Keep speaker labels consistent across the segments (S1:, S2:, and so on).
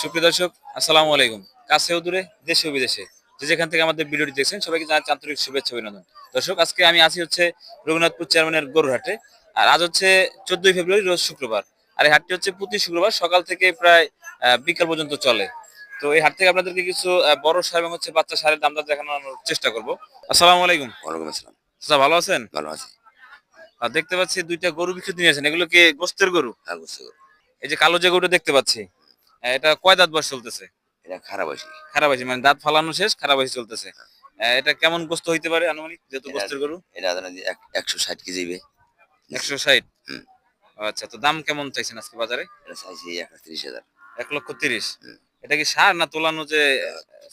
S1: সুপ্রিয় দর্শক আসসালামু আলাইকুম। কাছেও দূরে দেশে ও বিদেশে যে যেখান থেকে আমাদের ভিডিওটি দেখছেন সবাইকে জানাচ্ছি আন্তরিক শুভেচ্ছা অভিনন্দন। দর্শক আজকে আমি আছি হচ্ছে রঘুনাথপুর চেয়ারম্যানের গরুহাটে আর আজ হচ্ছে চোদ্দই ফেব্রুয়ারি রোজ শুক্রবার। আর এই হাটটি হচ্ছে প্রতি শুক্রবার সকাল থেকে প্রায় বিকাল পর্যন্ত চলে। তো এই হাট থেকে আপনাদেরকে কিছু বড় সার এবং হচ্ছে বাচ্চা সারের দাম দর দেখানোর চেষ্টা করব। আসসালামু আলাইকুম।
S2: ওয়ালাইকুম আসসালাম।
S1: চাচা ভালো আছেন?
S2: ভালো আছি।
S1: আর দেখতে পাচ্ছি দুইটা গরু বিক্রি নিয়েছেন এগুলো কি গোস্তের গরু?
S2: হ্যাঁ বুঝতে পারো
S1: এই যে কালো যে গরুটা দেখতে পাচ্ছি এটা কয় দাঁত বয়স চলতেছে?
S2: এটা খারাপ আছি
S1: খারাপ হয়েছে মানে দাঁত ফালানো শেষ খারাপ হয়েছে চলতেছে এটা কেমন গোস্ত হইতে পারে আনুমানিক যেহেতু গোস্তের গরু?
S2: এটা একশো ষাট কেজি
S1: একশো ষাট? আচ্ছা তো দাম কেমন চাইছেন আজকে বাজারে?
S2: এটা চাইছি এক তিরিশ হাজার।
S1: এক লক্ষ তিরিশ। এটা কি সার না তোলানো যে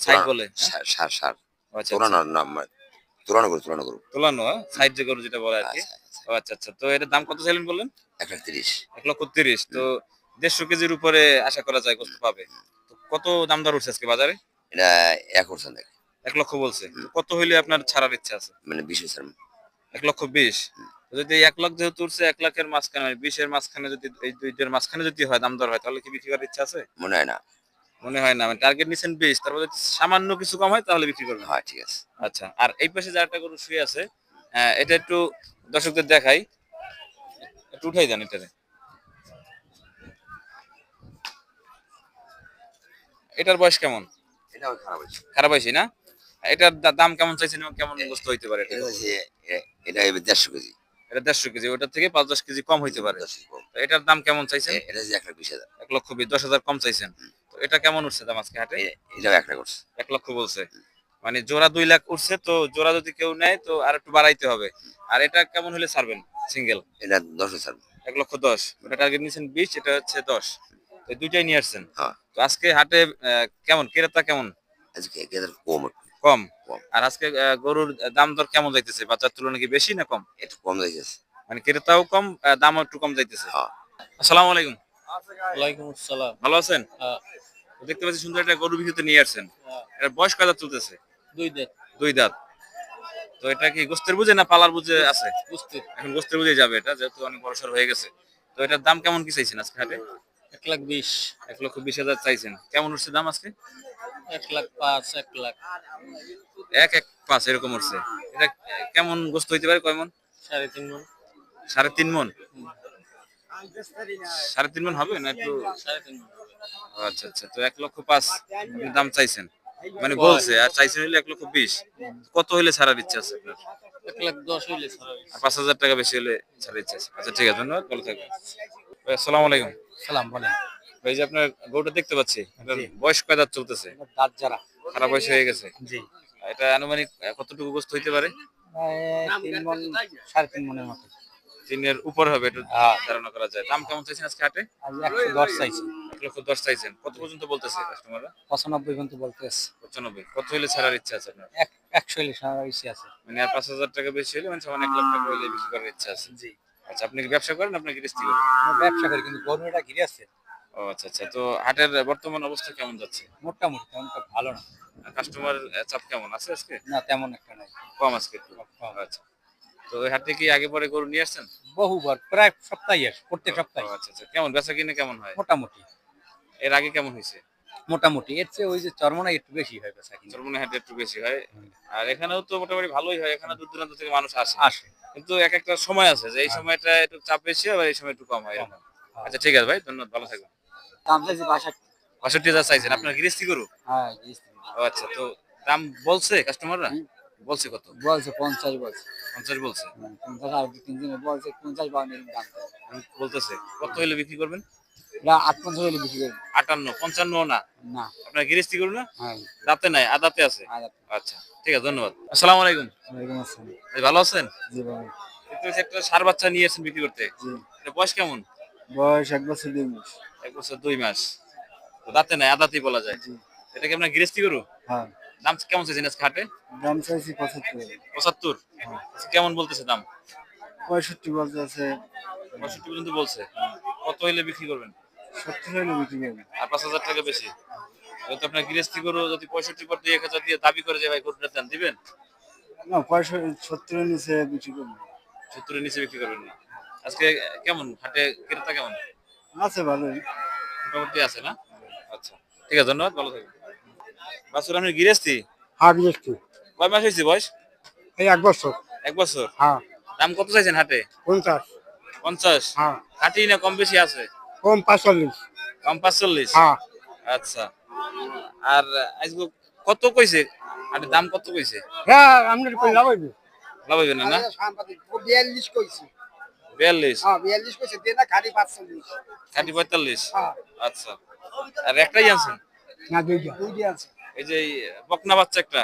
S1: সাইড বলে?
S2: সার সার সার।
S1: আচ্ছা
S2: তুলনা না মানে তুলনা করু তুলনা করু
S1: তোলানো সাইড যে গরু যেটা বলে আর কি।
S2: আচ্ছা, আচ্ছা।
S1: আচ্ছা আচ্ছা। তো এটার দাম কত চাইলেন বললেন?
S2: এক লাখ তিরিশ।
S1: এক লক্ষ তিরিশ। তো দেড়শো কেজির উপরে আশা করা যায় গোস্ত পাবে? তো কত দাম দর উঠছে আজকে বাজারে?
S2: এটা এক দেখ।
S1: এক লক্ষ বলছে। কত হইলে আপনার ছাড়ার ইচ্ছা আছে?
S2: মানে বিশ হাজার
S1: এক লক্ষ বিশ। যদি এক লাখ যেহেতু উঠছে এক লাখের মাঝখানে বিশের মাঝখানে যদি এই দুইটার মাঝখানে যদি হয় দাম দর হয় তাহলে কি বিক্রি করার ইচ্ছা আছে?
S2: মনে হয় না।
S1: মনে হয় না। মানে টার্গেট নিচ্ছেন বিশ তারপর যদি সামান্য কিছু কম হয় তাহলে বিক্রি করবেন।
S2: হ্যাঁ ঠিক আছে।
S1: আচ্ছা আর এই পাশে যে একটা গরু শুয়ে আছে এটা একটু দর্শকদের দেখাই। একটু উঠাই দেন এটারে। এটার বয়স কেমন?
S2: খারাপ
S1: হয়েছে। না? এটার দাম কেমন চাইছেন এবং কেমন বস্তু হইতে পারে এটা?
S2: এটা এটা দেড়শো কেজি।
S1: এটা দেড়শো কেজি ওটার থেকে পাঁচ দশ কেজি কম হইতে পারে। এটার দাম কেমন চাইছেন?
S2: এটা এক লাখ বিশ হাজার।
S1: এক লক্ষ বিশ দশ হাজার কম চাইছেন। তো এটা কেমন উঠছে দাম আজকে হাটে?
S2: এ- এটাও এক লাখ করছে
S1: এক লক্ষ বলছে। মানে জোড়া দুই লাখ উঠছে তো জোড়া যদি কেউ নেয় তো আর একটু বাড়াইতে হবে। আর এটা কেমন হলে ছাড়বেন? সিঙ্গেল?
S2: এটা দশ হাজার
S1: এক লক্ষ দশ। ওটা টার্গেট নিয়েছেন বিশ এটা হচ্ছে দশ। তো দুইটাই নিয়ে আসছেন?
S2: হ্যাঁ।
S1: তো আজকে হাটে কেমন? ক্রেতা কেমন?
S2: আজকে কম
S1: কম?
S2: কম।
S1: আর আজকে গরুর দাম দর কেমন যাইতেছে? বাজার তুলনায় কি বেশি না কম?
S2: একটু কম যাইছে
S1: মানে ক্রেতাও কম দামও একটু কম যাইতেছে।
S2: হ্যাঁ।
S1: আসসালামু আলাইকুম।
S3: ওয়ালাইকুম আসসালাম।
S1: ভালো আছেন?
S3: হ্যাঁ।
S1: দেখতে পাচ্ছি সুন্দর একটা গরু বিক্রিতে নিয়ে আসছেন। এর বয়স কয় দাঁত চলতেছে?
S3: দুই দিন
S1: দুই দাঁত। তো এটা কি গোস্তের বুঝে না পালার বুঝে আছে?
S3: বুঝতে
S1: এখন গোস্তের বুঝে যাবে এটা যেহেতু অনেক বড়সড় হয়ে গেছে। তো এটার দাম কেমন কি চাইছেন আজকে হাটে?
S3: এক লাখ বিশ
S1: এক লক্ষ বিশ হাজার চাইছেন। কেমন উঠছে দাম আজকে?
S3: এক লাখ পাঁচ এক লাখ।
S1: এক এক পাঁচ এরকম উঠছে। এটা কেমন গোস্ত হইতে পারে? কয় মন?
S3: সাড়ে তিন মন।
S1: সাড়ে তিন মন? সাড়ে তিন মন হবে না একটু?
S3: সাড়ে তিন
S1: আচ্ছা আচ্ছা তো এক লক্ষ পাঁচ দাম চাইছেন। মানে বলছে আর চাইছেন হইলে এক লক্ষ বিশ। কত হইলে ছাড়ার ইচ্ছা আছে আপনার?
S3: এক লাখ দশ হইলে ছাড়া
S1: পাঁচ হাজার টাকা বেশি হলে ছাড়ার ইচ্ছা আছে আচ্ছা ঠিক আছে ধন্যবাদ ভালো থাকবেন। আসসালামু আলাইকুম।
S3: সালাম বলেন।
S1: ভাই যে আপনার গরুটা দেখতে পাচ্ছি বয়স কয় দাঁত চলতেছে?
S3: দাঁত যারা
S1: খারাপ বয়স হয়ে গেছে।
S3: জি।
S1: এটা আনুমানিক কতটুকু গোস্ত হইতে পারে?
S3: তিন মন সাড়ে তিন মনের মতো।
S1: তিনের উপর হবে এটা
S3: হ্যাঁ।
S1: ধারণা করা যায়। দাম কেমন চাইছেন আজকে হাটে?
S3: একশো দশ চাইছি।
S1: এক লক্ষ দশ চাইছেন। কত পর্যন্ত বলতেছে কাস্টমাররা
S3: পঁচানব্বই পর্যন্ত বলতে আছে
S1: পঁচানব্বই। কত হইলে ছাড়ার ইচ্ছা আছে আপনার?
S3: এক একশো হইলে সারা বেশি আছে।
S1: মানে আর পাঁচ হাজার টাকা বেশি হলে মানে এক লাখ টাকা হইলে বিক্রি করার ইচ্ছা আছে।
S3: জি।
S1: আচ্ছা আপনি কি ব্যবসা করেন আপনার গৃহস্থী করেন
S3: আমরা ব্যবসা করি কিন্তু গরুটা ঘিরে আছে।
S1: ও আচ্ছা আচ্ছা তো হাটের বর্তমান অবস্থা কেমন যাচ্ছে?
S3: মোটামুটি তেমন একটা ভালো না।
S1: কাস্টমার চাপ কেমন? আছে আজকে?
S3: না তেমন একটা নাই।
S1: কম আজকে একটু আচ্ছা তো ওই হাটে কি আগে পরে গরু নিয়ে আসছেন?
S3: বহুবার প্রায় সপ্তাহে আসে প্রত্যেক
S1: ও,
S3: সপ্তাহে।
S1: আচ্ছা আচ্ছা কেমন বেচা কিনে কেমন হয়?
S3: মোটামুটি।
S1: এর আগে কেমন হয়েছে?
S3: মোটামুটি। এর চেয়ে ওই যে চরমনা একটু বেশি হয় বেচা কিনা।
S1: চরমনে হাটে একটু বেশি হয়। আর এখানেও তো মোটামুটি ভালোই হয় এখানে দূর দূরান্ত থেকে মানুষ আসে।
S3: আসে।
S1: কিন্তু এক একটা সময় আছে যে এই সময়টা একটু চাপ বেশি হয় এই সময় একটু কম হয় এরকম। আচ্ছা ঠিক আছে ভাই ধন্যবাদ ভালো থাকবেন।
S3: দাম চাইছি বাসায়
S1: বাষট্টি হাজার চাইছেন আপনার গৃহস্থী গরু?
S3: হ্যাঁ
S1: ও আচ্ছা তো দাম বলছে কাস্টমাররা। বলছে কত?
S3: বলছে পঞ্চাশ বলছে।
S1: পঞ্চাশ বলছে।
S3: পঞ্চাশ আর তিন দিনে বলছে পঞ্চাশ বাউন্ন দাম।
S1: বলতেছে কত হইলে বিক্রি করবেন? আটান্ন পঞ্চান্ন না?
S3: না।
S1: আপনার গৃহস্থী গরু না?
S3: হ্যাঁ।
S1: দাঁতে নাই আদাতে আছে? আচ্ছা ঠিক আছে ধন্যবাদ। আসসালামু আলাইকুম। ভালো আছেন? একটা সার বাচ্চা নিয়ে এসেছেন বিক্রি করতে। বয়স কেমন?
S3: বয়স এক বছর দুই মাস।
S1: এক বছর দুই মাস। দাঁতে নাই আদাতেই বলা যায়। এটা কি আপনার গৃহস্থী গরু?
S3: হ্যাঁ।
S1: দাম কেমন চাইছেন আজকে হাটে?
S3: দাম চাইছি পঁচাত্তর।
S1: পঁচাত্তর? আচ্ছা, কেমন বলতেছে দাম?
S3: পঁয়ষট্টি বলতে আছে।
S1: পঁয়ষট্টি পর্যন্ত বলছে। কত হইলে বিক্রি করবেন? আর পাঁচ হাজার টাকা বেশি। তো আপনার গৃহস্থী গরু যদি পঁয়ষট্টি পর দুই এক হাজার দিয়ে দাবি করে যে ভাই গরুটা দেন দিবেন?
S3: না পঁয়ষট্টি সত্তরের নিচে বিক্রি করব
S1: সত্তরের নিচে বিক্রি করবেন না। আজকে কেমন? হাটে ক্রেতা কেমন?
S3: আছে ভালোই।
S1: মোটামুটি আছে না? আচ্ছা ঠিক আছে ধন্যবাদ ভালো থাকবেন। বাসুর আমি গিরেস্তি
S3: হ্যাঁ বিএসটি
S1: কয় মাস হয়েছে বয়স?
S3: এই এক বছর।
S1: এক বছর?
S3: হ্যাঁ।
S1: দাম কত চাইছেন হাটে?
S3: পঞ্চাশ।
S1: পঞ্চাশ?
S3: হ্যাঁ।
S1: কাটি না কম বেশি আছে?
S3: কম পাঁচচল্লিশ।
S1: কম পাঁচচল্লিশ?
S3: হ্যাঁ।
S1: আচ্ছা। আর আজকে কত কইছে? হাটের দাম কত কইছে?
S3: হ্যাঁ আপনার কই লাভ হইবে?
S1: লাভ হইবে না না?
S3: বিয়াল্লিশ কইছি।
S1: বিয়াল্লিশ?
S3: হ্যাঁ বিয়াল্লিশ কইছে দে না খালি পাঁচচল্লিশ।
S1: কাটি পঁয়তাল্লিশ?
S3: হ্যাঁ।
S1: আচ্ছা। আর একটাই আনছেন
S3: না দুইটা। দুইটা আছে
S1: এই যে এই বকনা বাচ্চা একটা।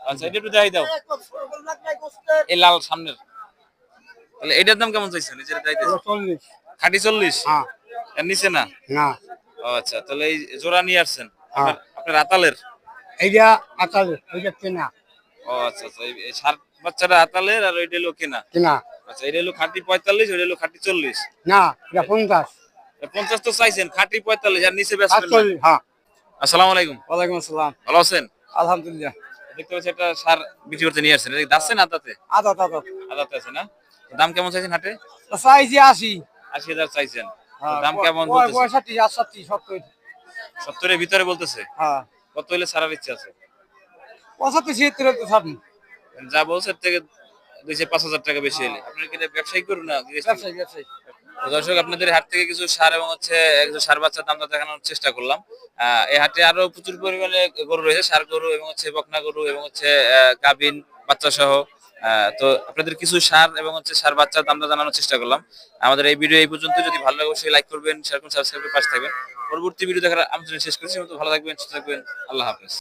S1: আচ্ছা এটা একটু দেখাই দাও। এই লাল সামনের। তাহলে এটার দাম কেমন চাইছেন? এই যে খাঁটি চল্লিশ?
S3: হ্যাঁ।
S1: এর নিচে না?
S3: না।
S1: ও আচ্ছা তাহলে এই জোড়া নিয়ে আসছেন।
S3: হ্যাঁ।
S1: আপনার- আতালের?
S3: এইটা আটালে এইটা কেনা।
S1: ও আচ্ছা আচ্ছা এই- এই সার বাচ্চাটা আতালের আর ওইটা হলো কেনা?
S3: কেনা।
S1: আচ্ছা এটা হলো খাঁটি পঁয়তাল্লিশ ওইটা হলো খাঁটি চল্লিশ?
S3: না এটা পঞ্চাশ।
S1: পঞ্চাশ তো চাইছেন খাঁটি পঁয়তাল্লিশ আর নিচে বেচবেন
S3: হ্যাঁ।
S1: আসসালামু আলাইকুম।
S3: ওয়ালাইকুম আসসালাম।
S1: ভালো আছেন?
S3: আলহামদুলিল্লাহ।
S1: দেখতে পাচ্ছি একটা সার বিক্রি করতে নিয়ে আসছেন। দাচ্ছে না আদাতে?
S3: আদা আদা
S1: আদাতে আছে না? দাম কেমন চাইছেন হাটে?
S3: সাইজ আশি।
S1: আশি হাজার চাইছেন।
S3: হ্যাঁ,
S1: দাম কেমন
S3: পঁয়ষট্টি আটষট্টি সত্তর।
S1: সত্তরের ভিতরে বলতেছে?
S3: হ্যাঁ।
S1: কত হলে ছাড়ার ইচ্ছা আছে?
S3: পঁচাত্তর ছিয়াত্তর তো ছাড়ুন
S1: যা বলছে থেকে দুই পাঁচ হাজার টাকা বেশি হলে আপনার কি ব্যবসায়ী করুন না
S3: ব্যবসায়ী ব্যবসায়ী।
S1: দর্শক আপনাদের হাট থেকে কিছু সার এবং হচ্ছে সার বাচ্চার দামটা দেখানোর চেষ্টা করলাম। এই হাটে আরও প্রচুর পরিমাণে গরু রয়েছে সার গরু এবং হচ্ছে বকনা গরু এবং হচ্ছে গাভীন বাচ্চা সহ তো আপনাদের কিছু সার এবং হচ্ছে সার বাচ্চার দামটা জানানোর চেষ্টা করলাম। আমাদের এই ভিডিও এই পর্যন্ত। যদি ভালো লাগে অবশ্যই লাইক করবেন শেয়ার করুন সাবস্ক্রাইব করে পাশে থাকবেন। পরবর্তী ভিডিও দেখার আমন্ত্রণ শেষ করছি। ভালো থাকবেন, সুস্থ থাকবেন। আল্লাহ হাফেজ।